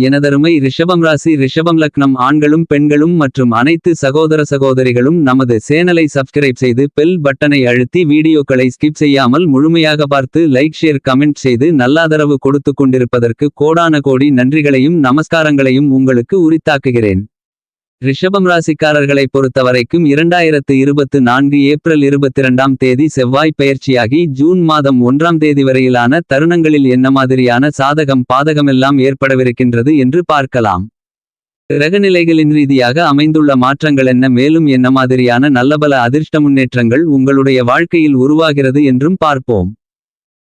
எனதருமை ரிஷபம் ராசி ரிஷபம் லக்னம் ஆண்களும் பெண்களும் மற்றும் அனைத்து சகோதர சகோதரிகளும் நமது சேனலை சப்ஸ்கிரைப் செய்து பெல் பட்டனை அழுத்தி வீடியோக்களை ஸ்கிப் செய்யாமல் முழுமையாக பார்த்து லைக் ஷேர் கமெண்ட் செய்து நல்லாதரவு கொடுத்து கொண்டிருப்பதற்கு கோடான கோடி நன்றிகளையும் நமஸ்காரங்களையும் உங்களுக்கு உரித்தாக்குகிறேன். ரிஷபம் ராசிக்காரர்களை பொறுத்தவரைக்கும் இரண்டாயிரத்து இருபத்து நான்கு ஏப்ரல் இருபத்திரண்டாம் தேதி செவ்வாய் பயிற்சியாகி ஜூன் மாதம் ஒன்றாம் தேதி வரையிலான தருணங்களில் என்ன மாதிரியான சாதகம் பாதகமெல்லாம் ஏற்படவிருக்கின்றது என்று பார்க்கலாம். கிரகநிலைகளின் ரீதியாக அமைந்துள்ள மாற்றங்கள் என்ன? மேலும் என்ன மாதிரியான நல்லபல அதிர்ஷ்ட முன்னேற்றங்கள் உங்களுடைய வாழ்க்கையில் உருவாகிறது என்றும் பார்ப்போம்.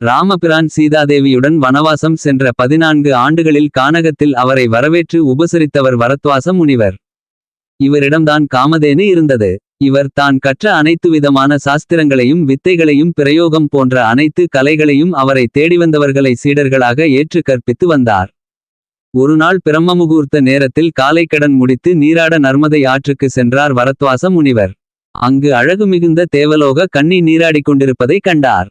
ராமபிரான் சீதாதேவியுடன் வனவாசம் சென்ற பதினான்கு ஆண்டுகளில் கானகத்தில் அவரை வரவேற்று உபசரித்தவர் வரத்வாச முனிவர். இவரிடம்தான் காமதேனு இருந்தது. இவர் தான் கற்ற அனைத்து விதமான சாஸ்திரங்களையும் வித்தைகளையும் பிரயோகம் போன்ற அனைத்து கலைகளையும் அவரை தேடிவந்தவர்களை சீடர்களாக ஏற்று கற்பித்து வந்தார். ஒருநாள் பிரம்மமுகூர்த்த நேரத்தில் காலைக்கடன் முடித்து நீராட நர்மதை ஆற்றுக்கு சென்றார் வரத்வாச முனிவர். அங்கு அழகு மிகுந்த தேவலோக கண்ணி நீராடிக் கொண்டிருப்பதைக் கண்டார்.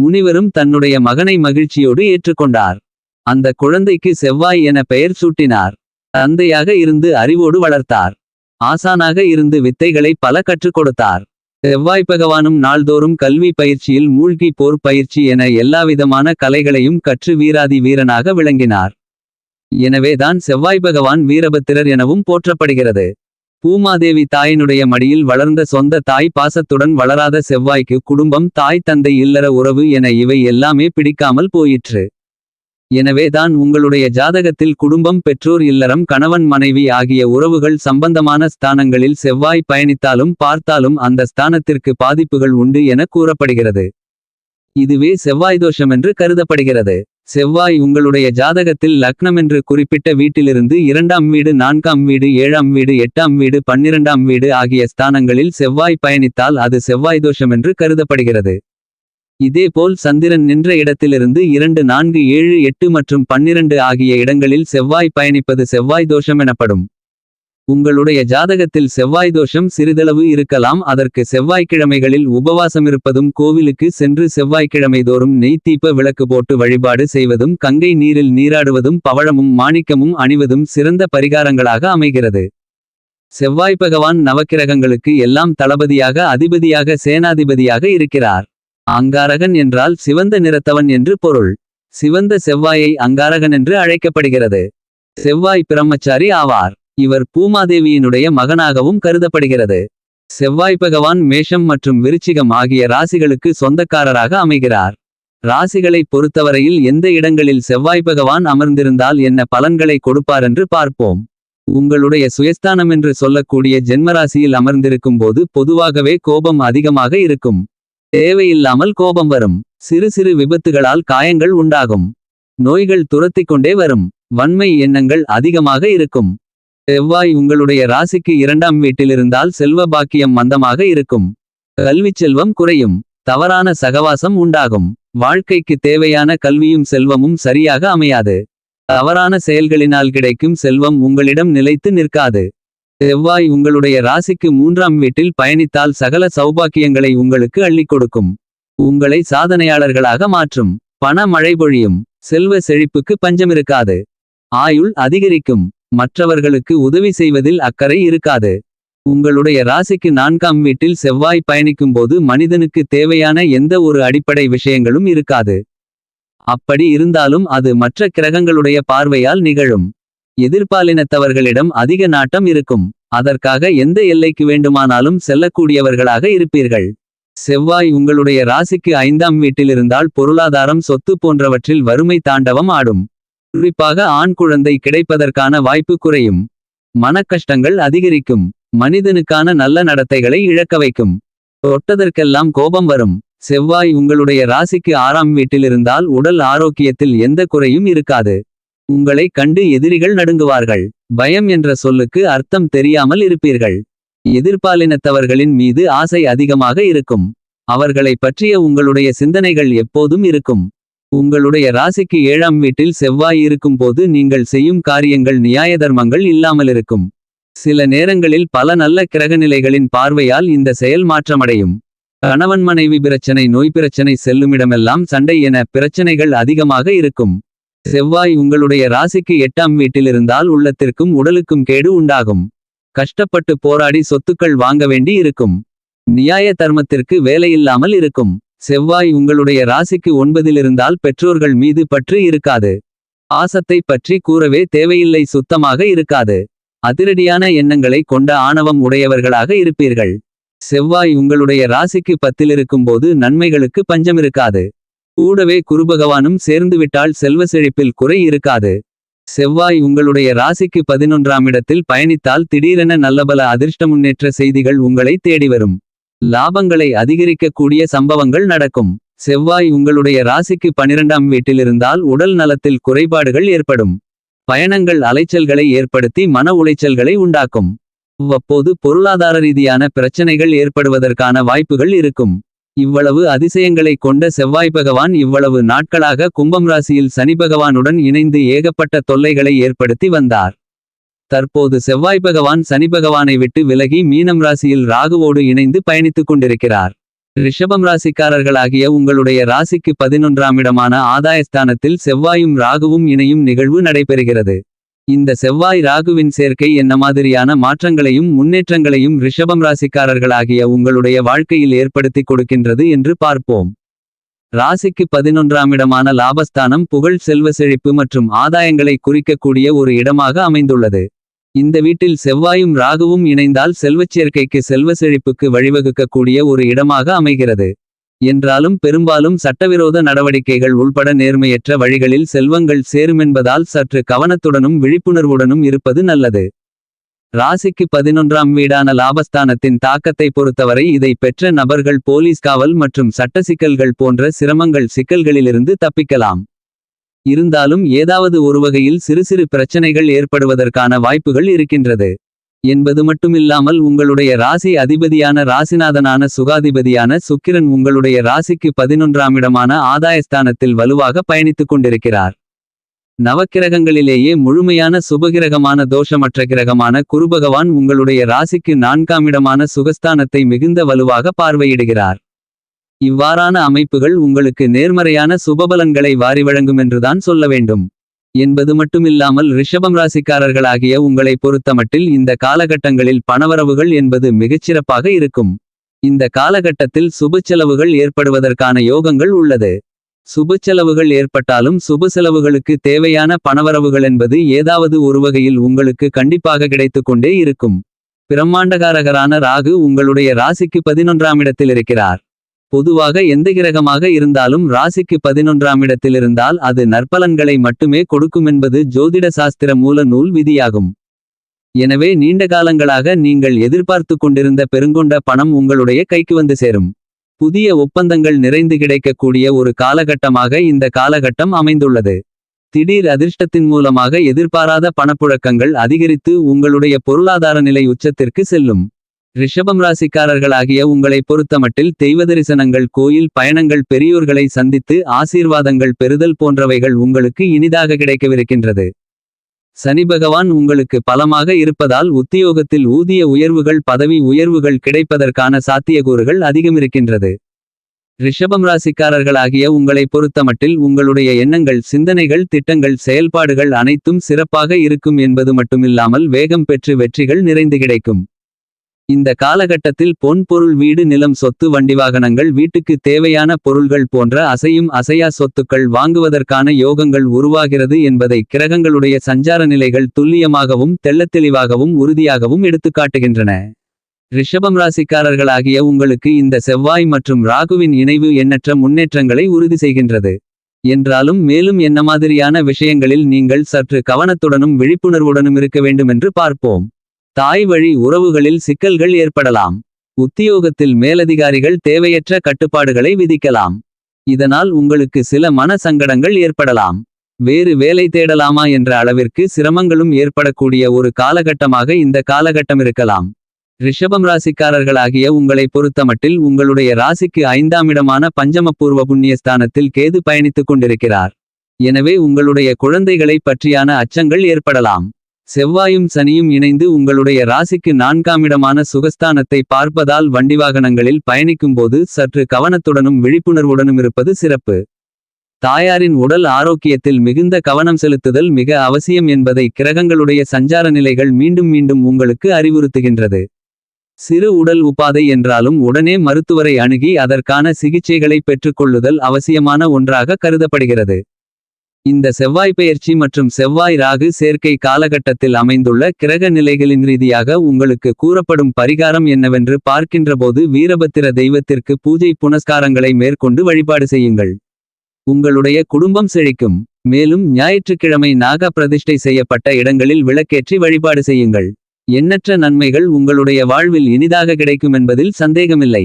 முனிவரும் தன்னுடைய மகனை மகிழ்ச்சியோடு ஏற்றுக்கொண்டார். அந்த குழந்தைக்கு செவ்வாய் என பெயர் சூட்டினார். தந்தையாக இருந்து அறிவோடு வளர்த்தார். ஆசானாக இருந்து வித்தைகளை பல கற்றுக் கொடுத்தார். செவ்வாய் பகவானும் நாள்தோறும் கல்வி பயிற்சியில் மூழ்கி போர் பயிற்சி என எல்லாவிதமான கலைகளையும் கற்று வீராதி வீரனாக விளங்கினார். எனவேதான் செவ்வாய் பகவான் வீரபத்திரர் எனவும் போற்றப்படுகிறது. பூமாதேவி தாயினுடைய மடியில் வளர்ந்த சொந்த தாய் பாசத்துடன் வளராத செவ்வாய்க்கு குடும்பம் தாய் தந்தை இல்லற உறவு என இவை எல்லாமே பிடிக்காமல் போயிற்று. எனவே தான் உங்களுடைய ஜாதகத்தில் குடும்பம் பெற்றோர் இல்லறம் கணவன் மனைவி ஆகிய உறவுகள் சம்பந்தமான ஸ்தானங்களில் செவ்வாய் பயணித்தாலும் பார்த்தாலும் அந்த ஸ்தானத்திற்கு பாதிப்புகள் உண்டு என கூறப்படுகிறது. இதுவே செவ்வாய் தோஷம் என்று கருதப்படுகிறது. செவ்வாய் உங்களுடைய ஜாதகத்தில் லக்னமென்று குறிப்பிட்ட வீட்டிலிருந்து இரண்டாம் வீடு நான்காம் வீடு ஏழாம் வீடு எட்டாம் வீடு பன்னிரண்டாம் வீடு ஆகிய ஸ்தானங்களில் செவ்வாய் பயணித்தால் அது செவ்வாய் தோஷம் என்று கருதப்படுகிறது. இதேபோல் சந்திரன் நின்ற இடத்திலிருந்து இரண்டு நான்கு ஏழு எட்டு மற்றும் பன்னிரண்டு ஆகிய இடங்களில் செவ்வாய் பயணிப்பது செவ்வாய் தோஷம் எனப்படும். உங்களுடைய ஜாதகத்தில் செவ்வாய் தோஷம் சிறிதளவு இருக்கலாம். அதற்கு செவ்வாய்க்கிழமைகளில் உபவாசமிருப்பதும் கோவிலுக்கு சென்று செவ்வாய்க்கிழமை தோறும் நெய் தீப்ப விளக்கு போட்டு வழிபாடு செய்வதும் கங்கை நீரில் நீராடுவதும் பவழமும் மாணிக்கமும் அணிவதும் சிறந்த பரிகாரங்களாக அமைகிறது. செவ்வாய் பகவான் நவக்கிரகங்களுக்கு எல்லாம் தளபதியாக அதிபதியாக சேனாதிபதியாக இருக்கிறார். அங்காரகன் என்றால் சிவந்த நிறத்தவன் என்று பொருள். சிவந்த செவ்வாயை அங்காரகன் என்று அழைக்கப்படுகிறது. செவ்வாய் பிரம்மச்சாரி ஆவார். இவர் பூமாதேவியினுடைய மகனாகவும் கருதப்படுகிறது. செவ்வாய் பகவான் மேஷம் மற்றும் விருச்சிகம் ஆகிய ராசிகளுக்கு சொந்தக்காரராக அமைகிறார். ராசிகளை பொறுத்தவரையில் எந்த இடங்களில் செவ்வாய் பகவான் அமர்ந்திருந்தால் என்ன பலன்களை கொடுப்பாரென்று பார்ப்போம். உங்களுடைய சுயஸ்தானம் என்று சொல்லக்கூடிய ஜென்மராசியில் அமர்ந்திருக்கும் போது பொதுவாகவே கோபம் அதிகமாக இருக்கும். தேவையில்லாமல் கோபம் வரும். சிறு சிறு விபத்துகளால் காயங்கள் உண்டாகும். நோய்கள் துரத்திக் கொண்டே வரும். வன்மை எண்ணங்கள் அதிகமாக இருக்கும். செவ்வாய் உங்களுடைய ராசிக்கு இரண்டாம் வீட்டில் இருந்தால் செல்வ பாக்கியம் மந்தமாக இருக்கும். கல்விச் செல்வம் குறையும். தவறான சகவாசம் உண்டாகும். வாழ்க்கைக்கு தேவையான கல்வியும் செல்வமும் சரியாக அமையாது. தவறான செயல்களினால் கிடைக்கும் செல்வம் உங்களிடம் நிலைத்து நிற்காது. செவ்வாய் உங்களுடைய ராசிக்கு மூன்றாம் வீட்டில் பயணித்தால் சகல சௌபாக்கியங்களை உங்களுக்கு அள்ளிக் கொடுக்கும். உங்களை சாதனையாளர்களாக மாற்றும். பண மழை பொழியும். செல்வ செழிப்புக்கு பஞ்சமிருக்காது. ஆயுள் அதிகரிக்கும். மற்றவர்களுக்கு உதவி செய்வதில் அக்கறை இருக்காது. உங்களுடைய ராசிக்கு நான்காம் வீட்டில் செவ்வாய் பயணிக்கும்போது மனிதனுக்கு தேவையான எந்த ஒரு அடிப்படை விஷயங்களும் இருக்காது. அப்படி இருந்தாலும் அது மற்ற கிரகங்களுடைய பார்வையால் நிகழும். எதிர்பாலினத்தவர்களிடம் அதிக நாட்டம் இருக்கும். அதற்காக எந்த எல்லைக்கு வேண்டுமானாலும் செல்லக்கூடியவர்களாக இருப்பீர்கள். செவ்வாய் உங்களுடைய ராசிக்கு ஐந்தாம் வீட்டில் இருந்தால் பொருளாதாரம் சொத்து போன்றவற்றில் வறுமை தாண்டவம் ஆடும். குறிப்பாக ஆண் குழந்தை கிடைப்பதற்கான வாய்ப்பு குறையும். மனக்கஷ்டங்கள் அதிகரிக்கும். மனிதனுக்கான நல்ல நடத்தைகளை இழக்க வைக்கும். தொட்டதற்கெல்லாம் கோபம் வரும். செவ்வாய் உங்களுடைய ராசிக்கு ஆறாம் வீட்டில் இருந்தால் உடல் ஆரோக்கியத்தில் எந்த குறையும் இருக்காது. உங்களை கண்டு எதிரிகள் நடுங்குவார்கள். பயம் என்ற சொல்லுக்கு அர்த்தம் தெரியாமல் இருப்பீர்கள். எதிர்பாலினத்தவர்களின் மீது ஆசை அதிகமாக இருக்கும். அவர்களை பற்றிய உங்களுடைய சிந்தனைகள் எப்போதும் இருக்கும். உங்களுடைய ராசிக்கு ஏழாம் வீட்டில் செவ்வாய் இருக்கும் போது நீங்கள் செய்யும் காரியங்கள் நியாய தர்மங்கள் இல்லாமலிருக்கும். சில நேரங்களில் பல நல்ல கிரகநிலைகளின் பார்வையால் இந்த செயல் மாற்றமடையும். கணவன் மனைவி பிரச்சனை நோய் பிரச்சனை செல்லுமிடமெல்லாம் சண்டை என பிரச்சனைகள் அதிகமாக இருக்கும். செவ்வாய் உங்களுடைய ராசிக்கு எட்டாம் வீட்டில் இருந்தால் உள்ளத்திற்கும் உடலுக்கும் கேடு உண்டாகும். கஷ்டப்பட்டு போராடி சொத்துக்கள் வாங்க வேண்டி இருக்கும். நியாய தர்மத்திற்கு வேலையில்லாமல் இருக்கும். செவ்வாய் உங்களுடைய ராசிக்கு ஒன்பதிலிருந்தால் பெற்றோர்கள் மீது பற்று இருக்காது. ஆசத்தை பற்றி கூறவே தேவையில்லை சுத்தமாக இருக்காது. அதிரடியான எண்ணங்களை கொண்ட ஆணவம் உடையவர்களாக இருப்பீர்கள். செவ்வாய் உங்களுடைய ராசிக்கு பத்தில் இருக்கும்போது நன்மைகளுக்கு பஞ்சமிருக்காது. கூடவே குருபகவானும் சேர்ந்துவிட்டால் செல்வ செழிப்பில் குறை இருக்காது. செவ்வாய் உங்களுடைய ராசிக்கு பதினொன்றாம் இடத்தில் பயணித்தால் திடீரென நல்லபல அதிர்ஷ்ட முன்னேற்ற செய்திகள் உங்களை தேடி வரும். லாபங்களை அதிகரிக்கக்கூடிய சம்பவங்கள் நடக்கும். செவ்வாய் உங்களுடைய ராசிக்கு பனிரெண்டாம் வீட்டிலிருந்தால் உடல் நலத்தில் குறைபாடுகள் ஏற்படும். பயணங்கள் அலைச்சல்களை ஏற்படுத்தி மன உளைச்சல்களை உண்டாக்கும். அவ்வப்போது பொருளாதார ரீதியான பிரச்சனைகள் ஏற்படுவதற்கான வாய்ப்புகள் இருக்கும். இவ்வளவு அதிசயங்களை கொண்ட செவ்வாய் பகவான் இவ்வளவு நாட்களாக கும்பம் ராசியில் சனி பகவானுடன் இணைந்து ஏகப்பட்ட தொல்லைகளை ஏற்படுத்தி வந்தார். தற்போது செவ்வாய் பகவான் சனி பகவானை விட்டு விலகி மீனம் ராசியில் ராகுவோடு இணைந்து பயணித்துக் கொண்டிருக்கிறார். ரிஷபம் ராசிக்காரர்களாகிய உங்களுடைய ராசிக்கு பதினொன்றாம் இடமான ஆதாயஸ்தானத்தில் செவ்வாயும் ராகுவும் இணையும் நிகழ்வு நடைபெறுகிறது. இந்த செவ்வாய் ராகுவின் சேர்க்கை என்ன மாதிரியான மாற்றங்களையும் முன்னேற்றங்களையும் ரிஷபம் ராசிக்காரர்களாகிய உங்களுடைய வாழ்க்கையில் ஏற்படுத்தி கொடுக்கின்றது என்று பார்ப்போம். ராசிக்கு பதினொன்றாம் இடமான லாபஸ்தானம் புகழ் செல்வ செழிப்பு மற்றும் ஆதாயங்களை குறிக்கக்கூடிய ஒரு இடமாக அமைந்துள்ளது. இந்த வீட்டில் செவ்வாயும் ராகுவும் இணைந்தால் செல்வச் சேர்க்கைக்கு செல்வ செழிப்புக்கு வழிவகுக்கக்கூடிய ஒரு இடமாக அமைகிறது. என்றாலும் பெரும்பாலும் சட்டவிரோத நடவடிக்கைகள் உள்பட நேர்மையற்ற வழிகளில் செல்வங்கள் சேருமென்பதால் சற்று கவனத்துடனும் விழிப்புணர்வுடனும் இருப்பது நல்லது. ராசிக்கு பதினொன்றாம் வீடான லாபஸ்தானத்தின் தாக்கத்தை பொறுத்தவரை இதை பெற்ற நபர்கள் போலீஸ் காவல் மற்றும் சட்ட சிக்கல்கள் போன்ற சிரமங்கள் சிக்கல்களிலிருந்து தப்பிக்கலாம். இருந்தாலும் ஏதாவது ஒரு வகையில் சிறு சிறு பிரச்சனைகள் ஏற்படுவதற்கான வாய்ப்புகள் இருக்கின்றது. என்பது மட்டுமில்லாமல் உங்களுடைய ராசி அதிபதியான ராசிநாதனான சுகாதிபதியான சுக்கிரன் உங்களுடைய ராசிக்கு பதினொன்றாம் இடமான ஆதாயஸ்தானத்தில் வலுவாக பயணித்துக் கொண்டிருக்கிறார். நவக்கிரகங்களிலேயே முழுமையான சுபகிரகமான தோஷமற்ற கிரகமான குருபகவான் உங்களுடைய ராசிக்கு நான்காம் இடமான சுகஸ்தானத்தை மிகுந்த வலுவாக பார்வையிடுகிறார். இவ்வாறான அமைப்புகள் உங்களுக்கு நேர்மறையான சுபபலன்களை வாரி வழங்குமென்றுதான் சொல்ல வேண்டும். என்பது மட்டுமில்லாமல் ரிஷபம் ராசிக்காரர்களாகிய உங்களை பொறுத்தமட்டில் இந்த காலகட்டங்களில் பணவரவுகள் என்பது மிகச்சிறப்பாக இருக்கும். இந்த காலகட்டத்தில் சுப செலவுகள் ஏற்படுவதற்கான யோகங்கள் உள்ளது. சுப செலவுகள் ஏற்பட்டாலும் சுப செலவுகளுக்கு தேவையான பணவரவுகள் என்பது ஏதாவது ஒரு வகையில் உங்களுக்கு கண்டிப்பாக கிடைத்துக் கொண்டே இருக்கும். பிரம்மாண்டகாரகரான ராகு உங்களுடைய ராசிக்கு பதினொன்றாம் இடத்தில் இருக்கிறார். பொதுவாக எந்த கிரகமாக இருந்தாலும் ராசிக்கு பதினொன்றாம் இடத்தில் இருந்தால் அது நற்பலன்களை மட்டுமே கொடுக்குமென்பது ஜோதிட சாஸ்திர மூல நூல் விதியாகும் எனவே நீண்ட காலங்களாக நீங்கள் எதிர்பார்த்து கொண்டிருந்த பெருங்கொண்ட பணம் உங்களுடைய கைக்கு வந்து சேரும் புதிய ஒப்பந்தங்கள் நிறைந்து கிடைக்கக்கூடிய ஒரு காலகட்டமாக இந்த காலகட்டம் அமைந்துள்ளது. திடீர் அதிர்ஷ்டத்தின் மூலமாக எதிர்பாராத பணப்புழக்கங்கள் அதிகரித்து உங்களுடைய பொருளாதார நிலை உச்சத்திற்கு செல்லும். ரிஷபம் ராசிக்காரர்களாகிய உங்களை பொறுத்தமட்டில் தெய்வதரிசனங்கள் கோயில் பயணங்கள் பெரியோர்களை சந்தித்து ஆசீர்வாதங்கள் பெறுதல் போன்றவைகள் உங்களுக்கு இனிதாக கிடைக்கவிருக்கின்றது. சனி பகவான் உங்களுக்கு பலமாக இருப்பதால் உத்தியோகத்தில் ஊதிய உயர்வுகள் பதவி உயர்வுகள் கிடைப்பதற்கான சாத்தியக்கூறுகள் அதிகமிருக்கின்றது. ரிஷபம் ராசிக்காரர்களாகிய உங்களை பொறுத்தமட்டில் உங்களுடைய எண்ணங்கள் சிந்தனைகள் திட்டங்கள் செயல்பாடுகள் அனைத்தும் சிறப்பாக இருக்கும் என்பது மட்டுமில்லாமல் வேகம் பெற்று வெற்றிகள் நிறைந்து கிடைக்கும். இந்த காலகட்டத்தில் பொன் பொருள் வீடு நிலம் சொத்து வண்டிவாகனங்கள் வீட்டுக்கு தேவையான பொருள்கள் போன்ற அசையும் அசையா சொத்துக்கள் வாங்குவதற்கான யோகங்கள் உருவாகிறது என்பதை கிரகங்களுடைய சஞ்சார நிலைகள் துல்லியமாகவும் தெள்ளத்தெளிவாகவும் உறுதியாகவும் எடுத்துக்காட்டுகின்றன. ரிஷபம் ராசிக்காரர்களாகிய உங்களுக்கு இந்த செவ்வாய் மற்றும் ராகுவின் இணைவு எண்ணற்ற முன்னேற்றங்களை உறுதி செய்கின்றது. என்றாலும் மேலும் என்ன மாதிரியான விஷயங்களில் நீங்கள் சற்று கவனத்துடனும் விழிப்புணர்வுடனும் இருக்க வேண்டுமென்று பார்ப்போம். தாய் வழி உறவுகளில் சிக்கல்கள் ஏற்படலாம். உத்தியோகத்தில் மேலதிகாரிகள் தேவையற்ற கட்டுப்பாடுகளை விதிக்கலாம். இதனால் உங்களுக்கு சில மன சங்கடங்கள் ஏற்படலாம். வேறு வேலை தேடலாமா என்ற அளவிற்கு சிரமங்களும் ஏற்படக்கூடிய ஒரு காலகட்டமாக இந்த காலகட்டமிருக்கலாம். ரிஷபம் ராசிக்காரர்களாகிய உங்களை பொறுத்தமட்டில் உங்களுடைய ராசிக்கு ஐந்தாம் இடமான பஞ்சமபூர்வ புண்ணியஸ்தானத்தில் கேது பயணித்துக் கொண்டிருக்கிறார். எனவே உங்களுடைய குழந்தைகளை பற்றியான அச்சங்கள் ஏற்படலாம். செவ்வாயும் சனியும் இணைந்து உங்களுடைய ராசிக்கு நான்காமிடமான சுகஸ்தானத்தை பார்ப்பதால் வண்டி வாகனங்களில் பயணிக்கும்போது சற்று கவனத்துடனும் விழிப்புணர்வுடனும் இருப்பது சிறப்பு. தாயாரின் உடல் ஆரோக்கியத்தில் மிகுந்த கவனம் செலுத்துதல் மிக அவசியம் என்பதை கிரகங்களுடைய சஞ்சார நிலைகள் மீண்டும் மீண்டும் உங்களுக்கு அறிவுறுத்துகின்றது. சிறு உடல் உபாதை என்றாலும் உடனே மருத்துவரை அணுகி அதற்கான சிகிச்சைகளை பெற்றுக்கொள்ளுதல் அவசியமான ஒன்றாக கருதப்படுகிறது. இந்த செவ்வாய் பெயர்ச்சி மற்றும் செவ்வாய் ராகு சேர்க்கை காலகட்டத்தில் அமைந்துள்ள கிரக நிலைகளின் ரீதியாக உங்களுக்கு கூறப்படும் பரிகாரம் என்னவென்று பார்க்கின்றபோது வீரபத்திர தெய்வத்திற்கு பூஜை புனஸ்காரங்களை மேற்கொண்டு வழிபாடு செய்யுங்கள். உங்களுடைய குடும்பம் செழிக்கும். மேலும் ஞாயிற்றுக்கிழமை நாக பிரதிஷ்டை செய்யப்பட்ட இடங்களில் விளக்கேற்றி வழிபாடு செய்யுங்கள். எண்ணற்ற நன்மைகள் உங்களுடைய வாழ்வில் இனிதாக கிடைக்குமென்பதில் சந்தேகமில்லை.